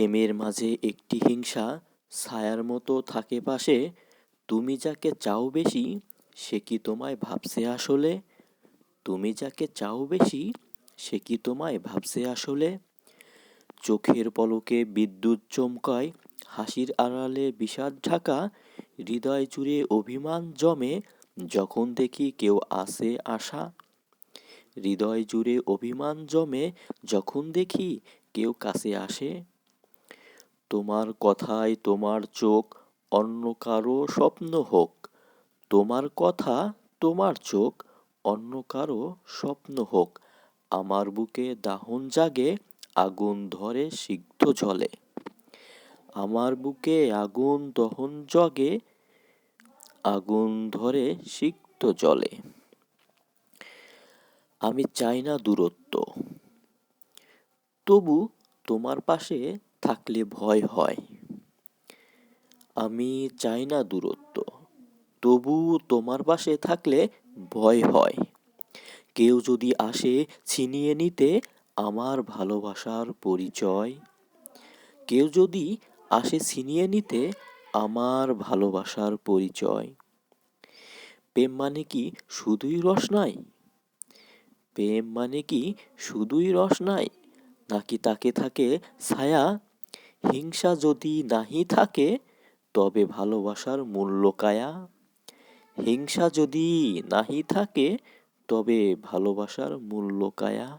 প্রেমের মাঝে একটি হিংসা ছায়ার মতো থাকে পাশে, তুমি যাকে চাও বেশি, সে কি তোমায় ভাবছে আসলে? তুমি যাকে চাও বেশি, সে কি তোমায় ভাবছে আসলে? চোখের পলকে বিদ্যুৎ চমকায়, হাসির আড়ালে বিষাদ ঢাকা, হৃদয় জুড়ে অভিমান জমে যখন দেখি কেউ আসে আশা। হৃদয় জুড়ে অভিমান জমে যখন দেখি কেউ কাছে আসে। তোমার কথায় তোমার চোখ, অন্য কারও স্বপ্ন হোক। তোমার কথা তোমার চোখ, অন্য কারও স্বপ্ন হোক। আমার বুকে দাহন জাগে, আগুন ধরে সিদ্ধ জলে আমার বুকে আগুন দহন জগে, আগুন ধরে সিক্ত জলে আমি চাই না দূরত্ব। তবু তোমার পাশে থাকলে ভয় হয়। আমি চাই না দূরত্ব, তবু তোমার পাশে থাকলে ভয় হয়। কেউ যদি আসে ছিনিয়ে নিতে আমার ভালোবাসার পরিচয়। কেউ যদি আসে ছিনিয়ে নিতে আমার ভালোবাসার পরিচয়। প্রেম মানে কি শুধুই রস নাই? প্রেম মানে কি শুধুই রস নাই? নাকি তাকে থাকে ছায়া হিংসা যদি নাহি থাকে, তবে ভালোবাসার মূল্য কায়া। হিংসা যদি নাহি থাকে, তবে ভালোবাসার মূল্য কায়া।